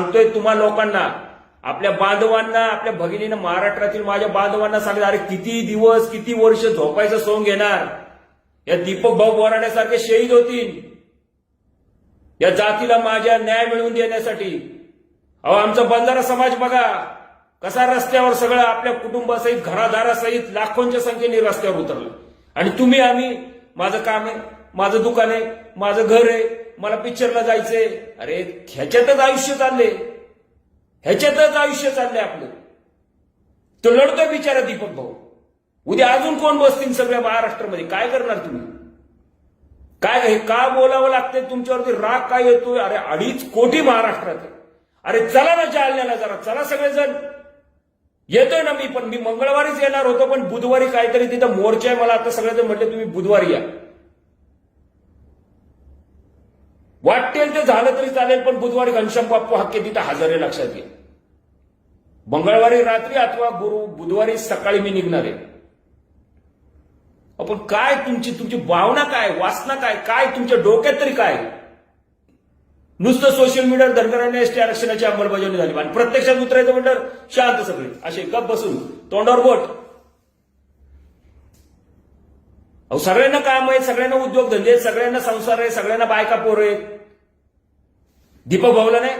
सांगतोय तुम्हा लोकांना आपल्या बांधवांना आपल्या भगिनीनं महाराष्ट्रातील माझ्या बांधवांना सांगितलं अरे किती दिवस किती वर्ष झोपायचं सोंग घेणार? या दीपक भाऊ बोराण्यासारखे शहीद होतील. या जातीला माझ्या न्याय मिळवून देण्यासाठी. अहो आमचा बंजारा समाज बघा कसा रस्त्यावर सगळं आपल्या कुटुंबासहित घरादारासहित लाखोंच्या संख्येने रस्त्यावर उतरलं. आणि तुम्ही आम्ही माझं काम आहे माझं दुकान आहे माझं घर आहे मला पिक्चरला जायचंय. अरे ह्याच्यातच आयुष्य चालले ह्याच्यातच आयुष्य चाललंय आपलं. तो लढतोय बिचारा दीपक भाऊ. उद्या अजून कोण बसतील सगळ्या महाराष्ट्रामध्ये? काय करणार तुम्ही? काय हे का बोलावं लागतंय? तुमच्यावरती राग काय येतोय? अरे अडीच कोटी महाराष्ट्रात आहे. अरे चला ना जालन्याला जरा. चला सगळेजण. येतोय ना मी पण मी मंगळवारीच येणार होतो पण बुधवारी काहीतरी तिथं मोर्चा आहे. मला आता सगळेजण म्हटले तुम्ही बुधवारी या. वाटेल ते झालं तरी चालेल पण बुधवारी घनश्याम बाप्पू हक्के तिथं हजर आहे लक्षात येईल मंगळवारी रात्री अथवा गुरु बुधवारी सकाळी मी निघणार आहे. आपण काय तुमची तुमची भावना काय वासना काय काय तुमच्या डोक्यात तरी काय? नुसतं सोशल मीडियावर धनगरांनी एसटी आरक्षणाची अंमलबजावणी झाली. आणि प्रत्यक्षात उतरायचं म्हटलं शांत सगळे. असे गप बसून तोंडावर बोट अहो सगळ्यांना काम आहे सगळ्यांना उद्योगधंदे आहेत सगळ्यांना संसार आहे सगळ्यांना बायका पोर आहेत. दीपक भाऊला नाही?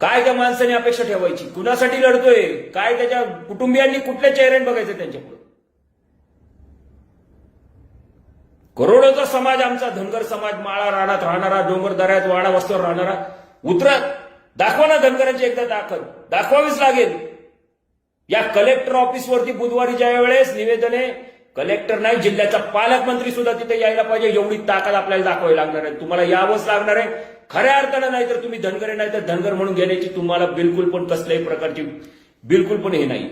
काय त्या माणसाने अपेक्षा ठेवायची? कुणासाठी लढतोय? काय त्याच्या कुटुंबियांनी कुठल्या चेहऱ्याने बघायचं त्यांच्यापुढे? करोडोचा समाज आमचा धनगर समाज माळा राणात राहणारा डोंगर दऱ्यात वाडा वस्त्यावर राहणारा उतरत दाखवा ना धनगरांची एकदा दाखल. दाखवावीच लागेल. या कलेक्टर ऑफिसवरती बुधवारी ज्या वेळेस निवेदने कलेक्टर नाही जिल्ह्याचा पालकमंत्री सुद्धा तिथे यायला पाहिजे एवढी ताकद आपल्याला दाखवावी लागणार आहे. तुम्हाला यावंच लागणार आहे. खऱ्या अर्थानं नाही तर तुम्ही धनगरे नाही तर धनगर म्हणून घेण्याची तुम्हाला बिलकुल पण कसल्याही प्रकारची बिलकुल पण हे नाही.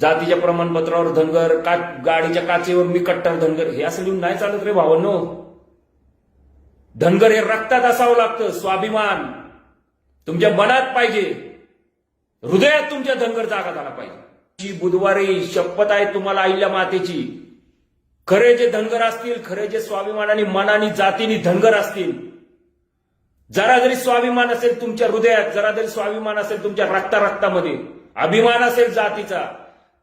जातीच्या प्रमाणपत्रावर धनगर का गाडीच्या काचेवर मी कट्टर धनगर हे असं लिहून नाही चालत रे भावांनो. धनगर हे रक्तात असावं लागतं स्वाभिमान. तुमच्या मनात पाहिजे. हृदयात तुमच्या धनगर जागा झाला पाहिजे. जी बुधवारी शपथ आहे तुम्हाला आईल्या मातेची. खरे जे धनगर असतील खरे जे स्वाभिमानाने मनाने जातीने धनगर असतील. जरा जरी स्वाभिमान असेल तुमच्या हृदयात जरा जरी स्वाभिमान असेल तुमच्या रक्ता रक्तामध्ये अभिमान असेल जातीचा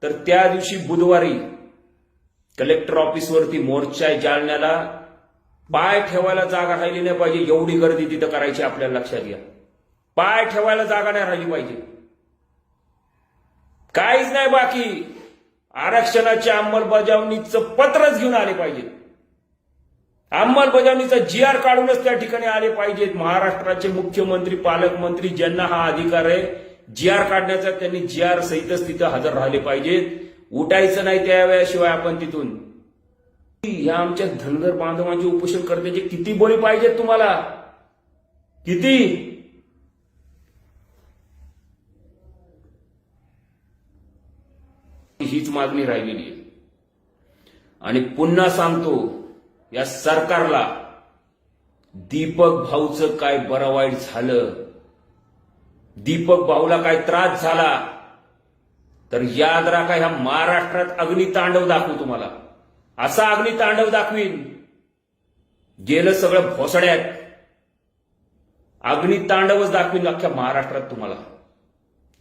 तर त्या दिवशी बुधवारी कलेक्टर ऑफिसवरती मोर्चा आहे पाय ठेवायला जागा राहिली नाही पाहिजे एवढी गर्दी तिथं करायची आपल्याला लक्षात घ्या. पाय ठेवायला जागा नाही राहिली पाहिजे. नाही बाकी. आरक्षणाच्या अंमलबजावणीचं पत्रच घेऊन आले पाहिजेत. अंमलबजावणीचा जी आर काढूनच त्या ठिकाणी आले पाहिजेत. महाराष्ट्राचे मुख्यमंत्री पालकमंत्री ज्यांना हा अधिकार आहे जी आर काढण्याचा त्यांनी जी आर सहितच तिथं हजर राहिले पाहिजेत. उठायचं नाही त्यावेळेशिवाय आपण तिथून. ह्या आमच्या धनगर बांधवांचे उपोषण करण्याचे किती बोली पाहिजेत तुम्हाला? किती? हीच मागणी राहिलेली आहे. आणि पुन्हा सांगतो या सरकारला दीपक भाऊचं काय बरं वाईट झालं दीपक भाऊला काय त्रास झाला तर याद राखा ह्या महाराष्ट्रात अग्नितांडव दाखवू तुम्हाला. असा अग्नितांडव दाखवीन. गेलं सगळं भोसड्यात. अग्नितांडवच दाखवीन अख्ख्या महाराष्ट्रात तुम्हाला.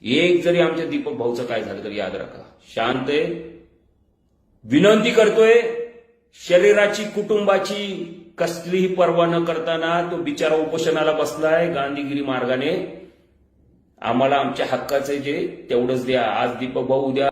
एक जरी आमच्या दीपक भाऊचं काय झालं तरी याद राखा. शांत आहे. विनंती करतोय शरीराची कुटुंबाची कसलीही पर्वा न करताना तो बिचारा उपोषणाला बसलाय गांधीगिरी मार्गाने. आम्हाला आमच्या हक्काचे जे तेवढंच द्या. आज दीपक भाऊ उद्या